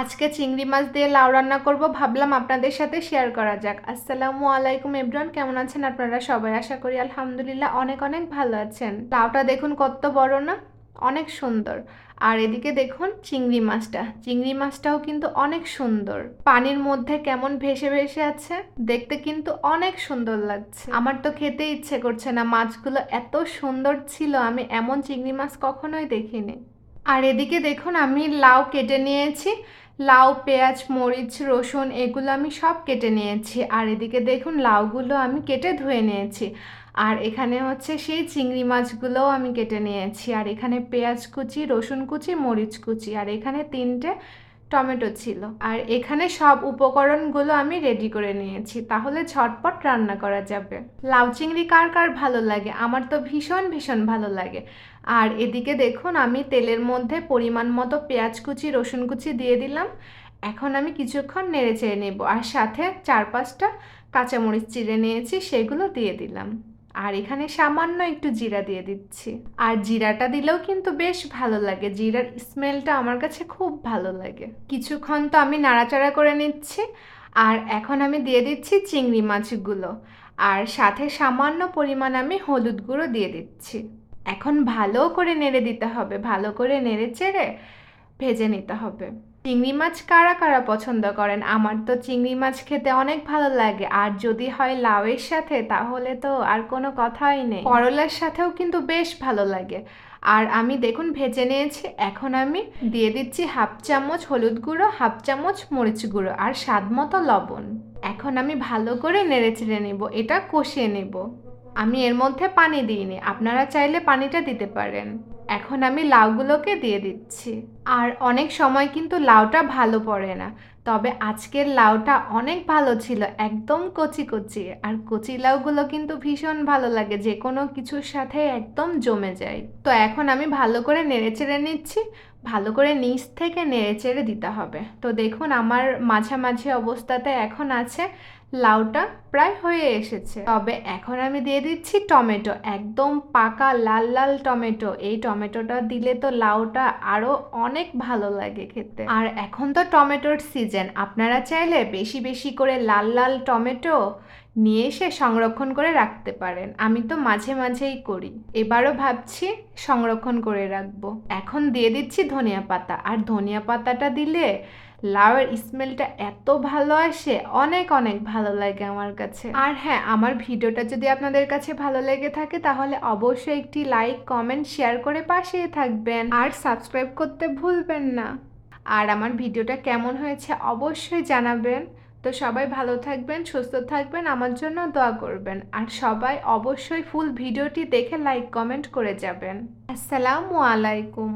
আজকে চিংড়ি মাছ দিয়ে লাউ রান্না করব। ভাবলাম আপনাদের সাথে শেয়ার করা যাক। আসসালামু আলাইকুম এভরিওয়ান কেমন আছেন আপনারা সবাই? আশা করি আলহামদুলিল্লাহ অনেক অনেক ভালো আছেন। লাউটা দেখুন কত বড় না? অনেক সুন্দর। আর এদিকে দেখুন চিংড়ি মাছটা। চিংড়ি মাছটাও কিন্তু অনেক সুন্দর। পানির মধ্যে কেমন ভেসে ভেসে আছে, দেখতে কিন্তু অনেক সুন্দর লাগছে। আমার তো খেতে ইচ্ছে করছে না। মাছগুলো এত সুন্দর ছিল, আমি এমন চিংড়ি মাছ কখনোই দেখিনি। আর এদিকে দেখুন, আমি লাউ কেটে নিয়েছি। লাউ, পেঁয়াজ, মরিচ, রসুন, এগুলো আমি সব কেটে নিয়েছি। আর এদিকে দেখুন, লাউগুলো আমি কেটে ধুয়ে নিয়েছি। আর এখানে হচ্ছে সেই চিংড়ি মাছগুলোও আমি কেটে নিয়েছি। আর এখানে পেঁয়াজ কুচি, রসুন কুচি, মরিচ কুচি। আর এখানে তিনটে টমেটো ছিল। আর এখানে সব উপকরণগুলো আমি রেডি করে নিয়েছি। তাহলে ঝটপট রান্না করা যাবে। লাউ চিংড়ি কার কার ভালো লাগে? আমার তো ভীষণ ভীষণ ভালো লাগে। আর এদিকে দেখুন, আমি তেলের মধ্যে পরিমাণ মতো পেঁয়াজ কুচি, রসুন কুচি দিয়ে দিলাম। এখন আমি কিছুক্ষণ নেড়ে চেড়ে নেব। আর সাথে চার পাঁচটা কাঁচামরিচ চিড়ে নিয়েছি, সেগুলো দিয়ে দিলাম। আর এখানে সামান্য একটু জিরা দিয়ে দিচ্ছি। আর জিরাটা দিলেও কিন্তু বেশ ভালো লাগে। জিরার স্মেলটা আমার কাছে খুব ভালো লাগে। কিছুক্ষণ তো আমি নাড়াচাড়া করে নিচ্ছি। আর এখন আমি দিয়ে দিচ্ছি চিংড়ি মাছগুলো। আর সাথে সামান্য পরিমাণ আমি হলুদ গুঁড়ো দিয়ে দিচ্ছি। এখন ভালো করে নেড়ে দিতে হবে। ভালো করে নেড়ে চেড়ে ভেজে নিতে হবে। চিংড়ি মাছ কারা কারা পছন্দ করেন? আমার তো চিংড়ি মাছ খেতে অনেক ভালো লাগে। আর যদি হয় লাউয়ের সাথে, তাহলে তো আর কোনো কথাই নেই। করলার সাথেও কিন্তু বেশ ভালো লাগে। আর আমি দেখুন, ভেজে নিয়েছি। এখন আমি দিয়ে দিচ্ছি হাফ চামচ হলুদ গুঁড়ো, হাফ চামচ মরিচ গুঁড়ো আর স্বাদ মতো লবণ। এখন আমি ভালো করে নেড়ে চেড়ে নেব। এটা কষিয়ে নেব। আমি এর মধ্যে পানি দিইনি। আপনারা চাইলে পানিটা দিতে পারেন। এখন আমি লাউগুলোকে দিয়ে দিচ্ছি। আর অনেক সময় কিন্তু লাউটা ভালো পড়ে না। তবে আজকের লাউটা অনেক ভালো ছিল, একদম কচি কচি। আর কচি লাউগুলো কিন্তু ভীষণ ভালো লাগে যে কোনো কিছুর সাথে একদম জমে যায়। তো এখন আমি ভালো করে নেড়ে চেড়ে নিচ্ছি, ভালো করে নিচ থেকে নেড়ে চেড়ে দিতে হবে। তো দেখুন আমার মাঝামাঝি অবস্থাতে এখন আছে, লাউটা প্রায় হয়ে এসেছে। তবে এখন আমি দিয়ে দিচ্ছি টমেটো, একদম পাকা লাল লাল টমেটো। এই টমেটোটা দিলে তো লাউটা আরও অনেক ভালো লাগে খেতে। আর এখন তো টমেটোর সিজন আপনারা চাইলে বেশি বেশি করে লাল লাল টমেটো নিয়ে এসে সংরক্ষণ করে রাখতে পারেন। আমি তো মাঝে মাঝেই করি। এবারও ভাবছি সংরক্ষণ করে রাখব। এখন দিয়ে দিচ্ছি ধনিয়া পাতা। আর ধনিয়া পাতাটা দিলে লাউয়ের স্মেলটা এত ভালো আসে, অনেক অনেক ভালো লাগে আমার কাছে। আর হ্যাঁ আমার ভিডিওটা যদি আপনাদের কাছে ভালো লেগে থাকে, তাহলে অবশ্যই একটি লাইক, কমেন্ট, শেয়ার করে পাশেই থাকবেন। আর সাবস্ক্রাইব করতে ভুলবেন না। আর আমার ভিডিওটা কেমন হয়েছে অবশ্যই জানাবেন। তো সবাই ভালো থাকবেন, সুস্থ থাকবেন, আমার জন্য দোয়া করবেন। আর সবাই অবশ্যই ফুল ভিডিওটি দেখে লাইক কমেন্ট করে যাবেন। আসসালামু আলাইকুম।